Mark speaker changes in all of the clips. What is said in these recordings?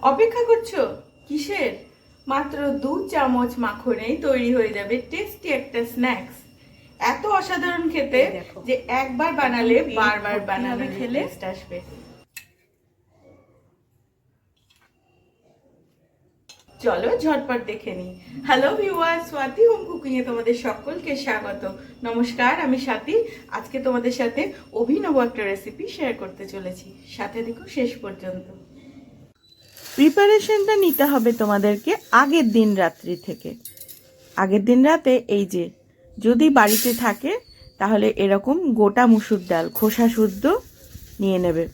Speaker 1: অপেক্ষা করছ? কিসের? মাত্র দু চামচ মাখনেই তৈরি হয়ে যাবে টেস্টি একটা স্ন্যাক্স এত অসাধারণ খেতে যে একবার বানালে বারবার বানাবে খেলে।
Speaker 2: খেলে।
Speaker 1: আসবে। চলো ঝটপট দেখে নিই। Hello viewer Swati home cooking এ তোমাদের সকলকে স্বাগত। নমস্কার আমি স্বাতি আজকে তোমাদের সাথে অভিনব একটা রেসিপি শেয়ার করতে চলেছি। সাথে দেখো শেষ পর্যন্ত। প্রিপারেশনটা নিতে হবে তোমাদেরকে আগের দিন রাত্রি থেকে। আগের দিন রাতে এই যে, যদি বাড়িতে থাকে, তাহলে এরকম গোটা মুসুর ডাল, খোসা শুদ্ধ নিয়ে নেবে।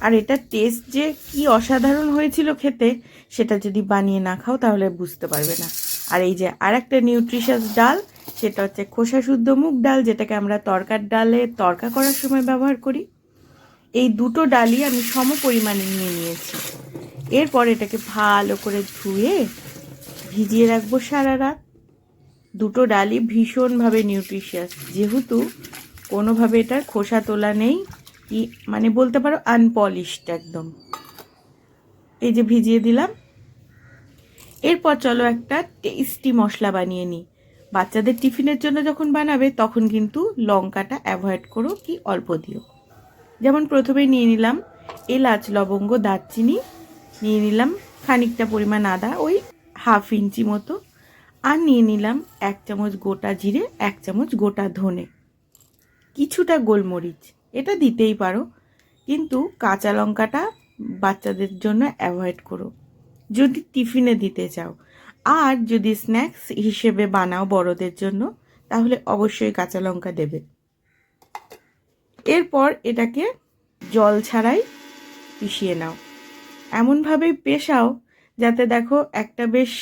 Speaker 1: আর এটা টেস্ট যে কি অসাধারণ হয়েছিল খেতে, সেটা যদি বানিয়ে না খাও, তাহলে বুঝতে পারবে না। আর এই যে আর একটা নিউট্রিশাস ডাল, সেটা হচ্ছে খোসা শুদ্ধ মুগ ডাল, যেটাকে আমরা তরকার ডালে তরকা করার সময় ব্যবহার করি। এই দুটো ডালই আমি সম পরিমাণে নিয়ে নিয়েছি। এরপর এটাকে ভালো করে ধুয়ে ভিজিয়ে রাখব সারা রাত। দুটো ডালই ভীষণভাবে নিউট্রিশিয়াস যেহেতু কোনোভাবে এটার খোসা তোলা নেই কি মানে বলতে পারো আনপলিশড একদম। এই যে ভিজিয়ে দিলাম। এরপর চলো একটা টেস্টি মশলা বানিয়ে নিই। বাচ্চাদের টিফিনের জন্য যখন বানাবে, তখন কিন্তু লঙ্কাটা অ্যাভয়েড করো কি অল্প দিও। যেমন প্রথমে নিয়ে নিলাম এলাচ, লবঙ্গ, দারচিনি নিয়ে নিলাম খানিকটা পরিমাণ আদা, ওই হাফ ইঞ্চি মতো। আর নিয়ে নিলাম এক চামচ গোটা জিরে, এক চামচ গোটা ধনে। কিছুটা গোলমরিচ, এটা দিতেই পারো। কিন্তু কাঁচা লঙ্কাটা বাচ্চাদের জন্য অ্যাভয়েড করো। যদি টিফিনে দিতে চাও। আর যদি স্ন্যাক্স হিসেবে বানাও বড়দের জন্য, তাহলে অবশ্যই কাঁচা লঙ্কা দেবে। এরপর এটাকে জল ছাড়াই পিষিয়ে নাও। এমনভাবেই পেশাও যাতে দেখো একটা বেশ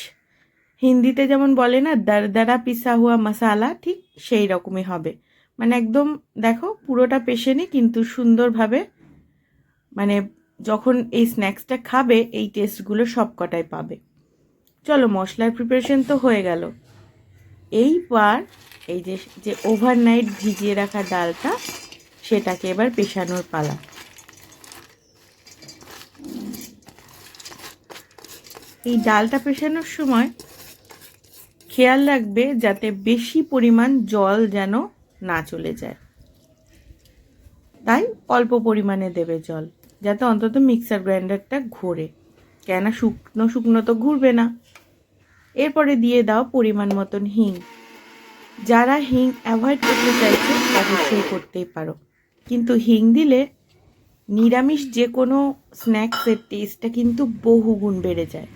Speaker 1: হিন্দিতে যেমন বলে না দারদারা পিসা হুয়া মশালা ঠিক সেই রকমই হবে। মানে একদম দেখো পুরোটা পেশে নি কিন্তু সুন্দরভাবে মানে যখন এই স্ন্যাক্সটা খাবে, এই টেস্টগুলো সব কটাই পাবে। চলো মশলার প্রিপারেশন তো হয়ে গেল। এইবার এই যে যে ওভারনাইট ভিজিয়ে রাখা ডালটা, সেটাকে এবার পেশানোর পালা। এই ডালটা পেশানোর সময় খেয়াল রাখবে যাতে বেশি পরিমাণ জল যেন না চলে যায়। তাই অল্প পরিমাণে দেবে জল, যাতে অন্তত মিক্সার গ্রাইন্ডারটা ঘোরে কেন শুকনো শুকনো তো ঘুরবে না। এরপরে দিয়ে দাও পরিমাণ মতন হিং। যারা হিং অ্যাভয়েড করতে চাইছে অবশ্যই করতেই পারো। কিন্তু হিং দিলে নিরামিষ যে কোনো স্ন্যাক্সের টেস্টটা কিন্তু বহুগুণ বেড়ে যায়।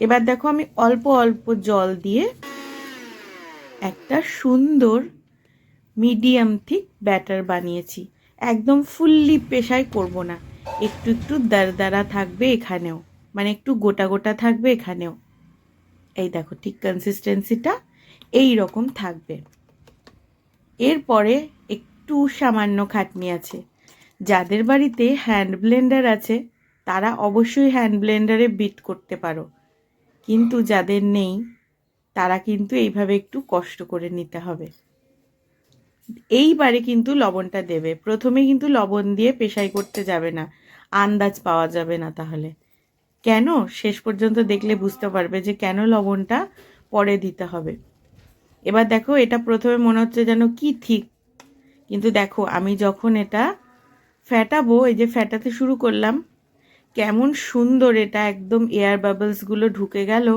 Speaker 1: এবার দেখো আমি অল্প অল্প জল দিয়ে একটা সুন্দর মিডিয়াম থিক ব্যাটার বানিয়েছি। একদম ফুললি পেশাই করব না। একটু একটু দারদারা থাকবে এখানেও। মানে একটু গোটা গোটা থাকবে এখানেও। এই দেখো ঠিক কনসিস্টেন্সিটা এই রকম থাকবে। এরপরে একটু সামান্য খাটনি আছে। যাদের বাড়িতে হ্যান্ড ব্লেন্ডার আছে, তারা অবশ্যই হ্যান্ড ব্লেন্ডারে বিট করতে পারো। কিন্তু যাদের নেই, তারা কিন্তু এইভাবে একটু কষ্ট করে নিতে হবে। এইবারে কিন্তু লবণটা দেবে। প্রথমে কিন্তু লবণ দিয়ে পেশাই করতে যাবে না। আন্দাজ পাওয়া যাবে না তাহলে। কেন? শেষ পর্যন্ত দেখলে বুঝতে পারবে যে কেন লবণটা পরে দিতে হবে। এবার দেখো, এটা প্রথমে মনে হচ্ছে যেন কি ঠিক। কিন্তু দেখো, আমি যখন এটা ফ্যাটাবো এই যে ফ্যাটাতে শুরু করলাম কেমন সুন্দর এটা একদম এয়ার বাবলসগুলো ঢুকে গেল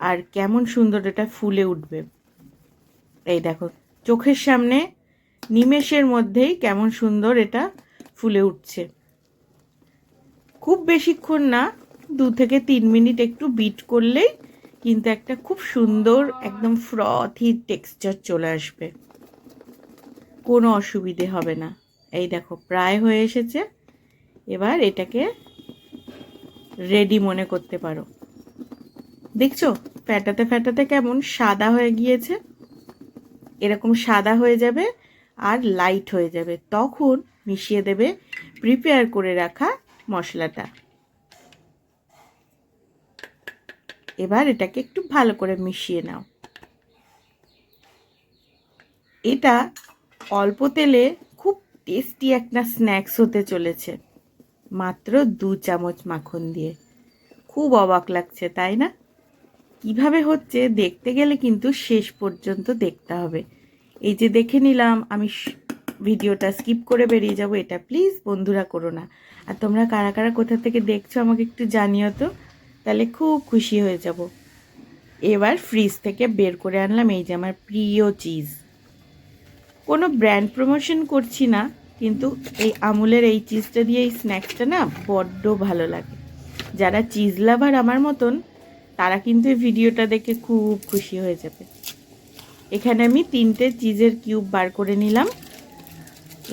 Speaker 1: আর কেমন সুন্দর এটা ফুলে উঠবে। এই দেখো, চোখের সামনে নিমেষের মধ্যেই কেমন সুন্দর এটা ফুলে উঠছে। খুব বেশিক্ষণ না, দু থেকে তিন মিনিট একটু বিট করলেই কিন্তু একটা খুব সুন্দর একদম ফ্রথি টেক্সচার চলে আসবে। কোনো অসুবিধে হবে না। এই দেখো, প্রায় হয়ে এসেছে। এবার এটাকে রেডি মনে করতে পারো। দেখছ? ফ্যাটাতে ফ্যাটাতে কেমন সাদা হয়ে গিয়েছে। এরকম সাদা হয়ে যাবে আর লাইট হয়ে যাবে। তখন মিশিয়ে দেবে প্রিপেয়ার করে রাখা মশলাটা। এবার এটাকে একটু ভালো করে মিশিয়ে নাও। এটা অল্প তেলে খুব টেস্টি একটা স্ন্যাক্স হতে চলেছে। মাত্র দু চামচ মাখন দিয়ে। খুব অবাক লাগছে, তাই না? কীভাবে হচ্ছে দেখতে গেলে কিন্তু শেষ পর্যন্ত দেখতে হবে। এই যে দেখে নিলাম, আমি ভিডিওটা স্কিপ করে বেরিয়ে যাব, এটা প্লিজ বন্ধুরা করো না। আর তোমরা কারা কারা কোথা থেকে দেখছ আমাকে একটু জানিও তো, তাহলে খুব খুশি হয়ে যাব। এবার ফ্রিজ থেকে বের করে আনলাম, এই যে আমার প্রিয় চিজ কোনো ব্র্যান্ড প্রমোশন করছি না। কিন্তু এই আমুলের এই চিজটা দিয়ে এই স্ন্যাক্সটা না বড্ড ভালো লাগে। যারা চিজ লাভার আমার মতন, তারা কিন্তু এই ভিডিওটা দেখে খুব খুশি হয়ে যাবে। এখানে আমি তিনটে চিজের কিউব বার করে নিলাম।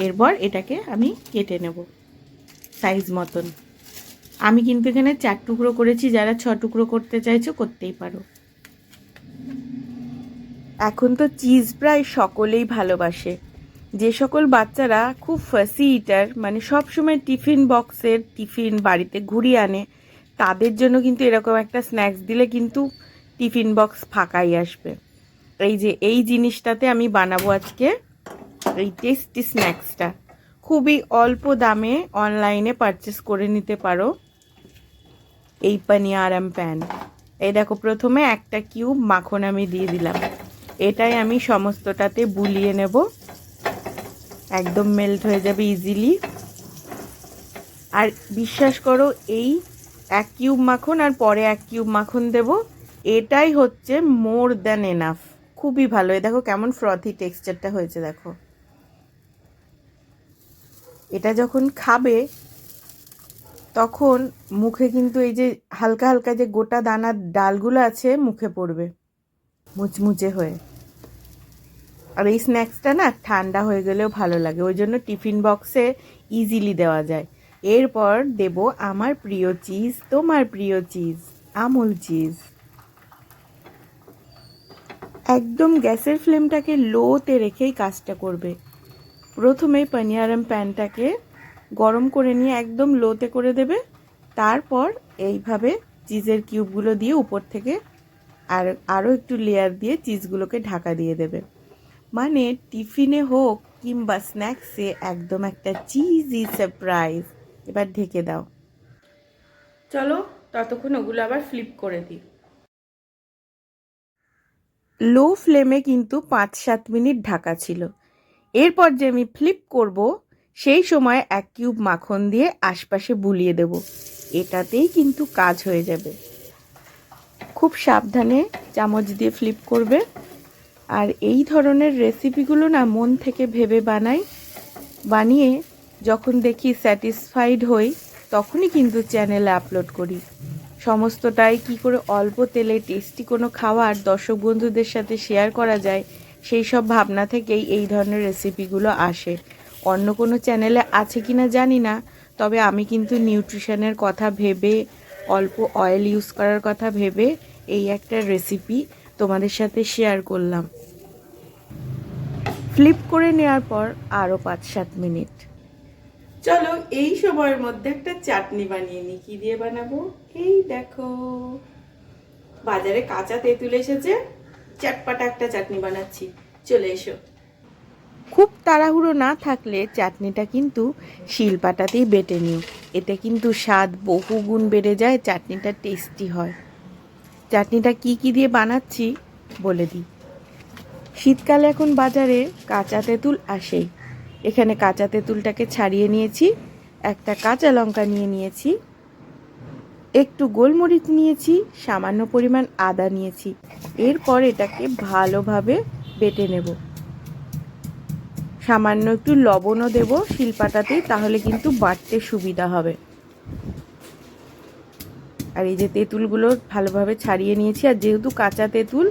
Speaker 1: এরপর এটাকে আমি কেটে নেব সাইজ মতন। আমি কিন্তু এখানে চার টুকরো করেছি, যারা ছ টুকরো করতে চাইছো করতেই পারো। এখন তো চিজ প্রায় সকলেই ভালোবাসে। যে সকল বাচ্চারা খুব ফাসি ইটার মানে সবসময় টিফিন বক্সের টিফিন বাড়িতে ঘুরিয়ে আনে, তাদের জন্য কিন্তু এরকম একটা স্ন্যাক্স দিলে কিন্তু টিফিন বক্স ফাঁকাই আসবে। এই যে, এই জিনিসটাতে আমি বানাবো আজকে এই টেস্টি স্ন্যাক্সটা খুবই অল্প দামে অনলাইনে পারচেস করে নিতে পারো। এই পানিয়ারাম প্যান এই দেখো, প্রথমে একটা কিউব মাখন আমি দিয়ে দিলাম। এটাই আমি সমস্তটাতে বুলিয়ে নেব। একদম মেল্ট হয়ে যাবে ইজিলি আর বিশ্বাস করো, এই এক কিউব মাখন আর পরে এক কিউব মাখন দেব, এটাই হচ্ছে মোর দ্যান এনাফ খুবই ভালো। এই দেখো কেমন ফ্রথি টেক্সচারটা হয়েছে, দেখো। এটা যখন খাবে, তখন মুখে কিন্তু এই যে হালকা হালকা যে গোটা দানার ডালগুলো আছে, মুখে পড়বে। মুচমুচে হয়ে। আর এই স্ন্যাক্সটা না ঠান্ডা হয়ে গেলেও ভালো লাগে। ওই জন্য টিফিন বক্সে ইজিলি দেওয়া যায়। এরপর দেব আমার প্রিয় চিজ তোমার প্রিয় চিজ আমুল চিজ একদম গ্যাসের ফ্লেমটাকে লোতে রেখেই কাজটা করবে। প্রথমে পানিয়ারাম প্যানটাকে গরম করে নিয়ে একদম লোতে করে দেবে। তারপর এইভাবে চিজের কিউবগুলো দিয়ে উপর থেকে আর আরও একটু লেয়ার দিয়ে চিজগুলোকে ঢাকা দিয়ে দেবে। মানে টিফিনে হোক কিংবা স্ন্যাক্সে একদম একটা চিজি সারপ্রাইজ এবার ঢেকে দাও। চলো ততক্ষণ ওগুলো আবার ফ্লিপ করে দিই। লো ফ্লেমে কিন্তু পাঁচ সাত মিনিট ঢাকা ছিল। এরপর যে আমি ফ্লিপ করব সেই সময় এক কিউব মাখন দিয়ে আশপাশে বুলিয়ে দেব। এটাতেই কিন্তু কাজ হয়ে যাবে। খুব সাবধানে চামচ দিয়ে ফ্লিপ করবে। আর এই ধরনের রেসিপিগুলো না মন থেকে ভেবে বানাই। বানিয়ে যখন দেখি স্যাটিসফাইড হই, তখনই কিন্তু চ্যানেলে আপলোড করি। সমস্তটাই কি করে অল্প তেলে টেস্টি কোনো খাবার দর্শক বন্ধুদের সাথে শেয়ার করা যায়, সেই সব ভাবনা থেকেই এই ধরনের রেসিপিগুলো আসে। অন্য কোনো চ্যানেলে আছে কি না জানি না, তবে আমি কিন্তু নিউট্রিশনের কথা ভেবে, অল্প অয়েল ইউজ করার কথা ভেবে এই একটা রেসিপি তোমাদের সাথে শেয়ার করলাম। ফ্লিপ করে নেওয়ার পর আরও পাঁচ সাত মিনিট। চলো এই সময়ের মধ্যে একটা চাটনি বানিয়ে নিই। কি দিয়ে বানাবো? এই দেখো। বাজারে কাঁচা তেঁতুল এসেছে। চাটপাটা একটা চাটনি বানাচ্ছি। চলে এসো। খুব তাড়াহুড়ো না থাকলে চাটনিটা কিন্তু শিলপাটাতেই বেটে নিও। এতে কিন্তু স্বাদ বহু গুণ বেড়ে যায় চাটনিটা টেস্টি হয়। চাটনিটা কি কি দিয়ে বানাচ্ছি বলে দিই। শীতকালে এখন বাজারে কাঁচা তেঁতুল আসেই। এখানে কাঁচা তেঁতুলটাকে ছাড়িয়ে নিয়েছি, একটা কাঁচা লঙ্কা নিয়ে নিয়েছি, একটু গোলমরিচ নিয়েছি, সামান্য পরিমাণ আদা নিয়েছি। এরপর এটাকে ভালোভাবে বেটে নেব। সামান্য একটু লবণও দেব শিলপাটাতে তাহলে কিন্তু বাটতে সুবিধা হবে। আর এই যে তেঁতুলগুলো ভালোভাবে ছাড়িয়ে নিয়েছি, আর যেহেতু কাঁচা তেঁতুল,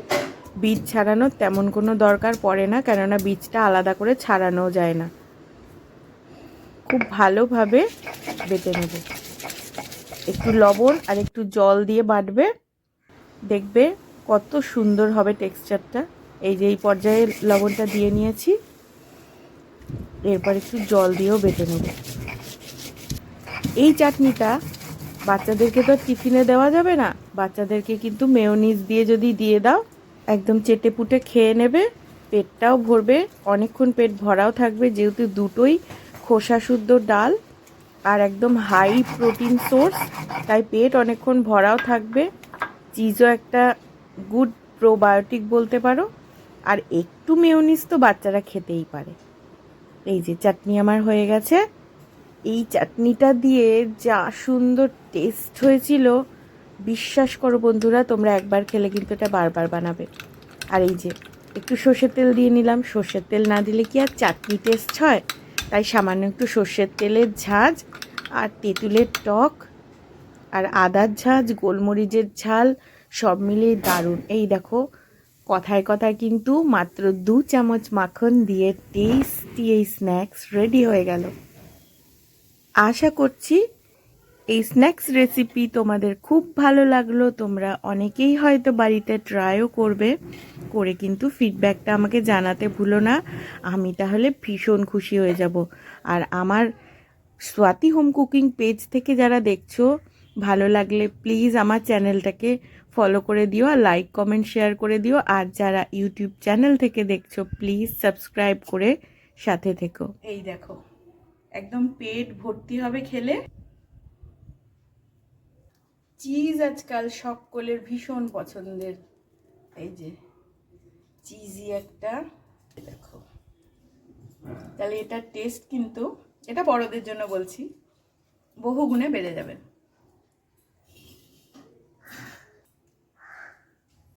Speaker 1: বীজ ছাড়ানোর তেমন কোনো দরকার পড়ে না, কেননা বীজটা আলাদা করে ছাড়ানো যায় না। খুব ভালোভাবে বেটে নেব। একটু লবণ আর একটু জল দিয়ে বাটবে। দেখবে কত সুন্দর হবে টেক্সচারটা। এই যে এই পর্যায়ে লবণটা দিয়ে নিয়েছি। এরপর একটু জল দিয়েও বেটে নেব। এই চাটনিটা বাচ্চাদেরকে তো টিফিনে দেওয়া যাবে না। বাচ্চাদেরকে কিন্তু মেয়োনিজ দিয়ে যদি দিয়ে দাও, একদম চেটে পুটে খেয়ে নেবে, পেটটাও ভরবে, অনেকক্ষণ পেট ভরাও থাকবে, যেহেতু দুটোই খোসা শুদ্ধ ডাল আর একদম হাই প্রোটিন সোর্স তাই পেট অনেকক্ষণ ভরাও থাকবে। চিজও একটা গুড প্রোবায়োটিক বলতে পারো। আর একটু মেয়নিস তো বাচ্চারা খেতেই পারে। এই যে, চাটনি আমার হয়ে গেছে। এই চাটনিটা দিয়ে যা সুন্দর টেস্ট হয়েছিল, বিশ্বাস করো বন্ধুরা, তোমরা একবার খেলে কিন্তু এটা বারবার বানাবে। আর এই যে, একটু সর্ষের তেল দিয়ে নিলাম। সর্ষের তেল না দিলে কি আর চাটনি টেস্ট হয়? তাই সামান্য একটু সর্ষের তেলের ঝাঁজ আর তেঁতুলের টক আর আদার ঝাঁজ, গোলমরিচের ঝাল, সব মিলিয়ে দারুণ। এই দেখো, কথায় কথায় কিন্তু মাত্র দু চামচ মাখন দিয়ে টেস্টি এই স্ন্যাক্স রেডি হয়ে গেল। আশা করছি এই স্ন্যাক্স রেসিপি তোমাদের খুব ভালো লাগল। তোমরা অনেকেই হয়তো বাড়িতে ট্রাইও করবে, করে কিন্তু ফিডব্যাকটা আমাকে জানাতে ভুলো না। আমি তাহলে ভীষণ খুশি হয়ে যাব। আর আমার স্বাতি হোম কুকিং পেজ থেকে যারা দেখছ, ভালো লাগলে প্লিজ আমার চ্যানেলটাকে ফলো করে দিও আর লাইক কমেন্ট শেয়ার করে দিও। আর যারা ইউটিউব চ্যানেল থেকে দেখছ প্লিজ সাবস্ক্রাইব করে সাথে থেকো। এই দেখো। একদম পেট ভর্তি হবে খেলে। চিজ আজকাল সকলের ভীষণ পছন্দের। এই যে, চিজি একটা, দেখো। তাহলে এটার টেস্ট কিন্তু, এটা বড়দের জন্য বলছি, বহু গুণে বেড়ে যাবে।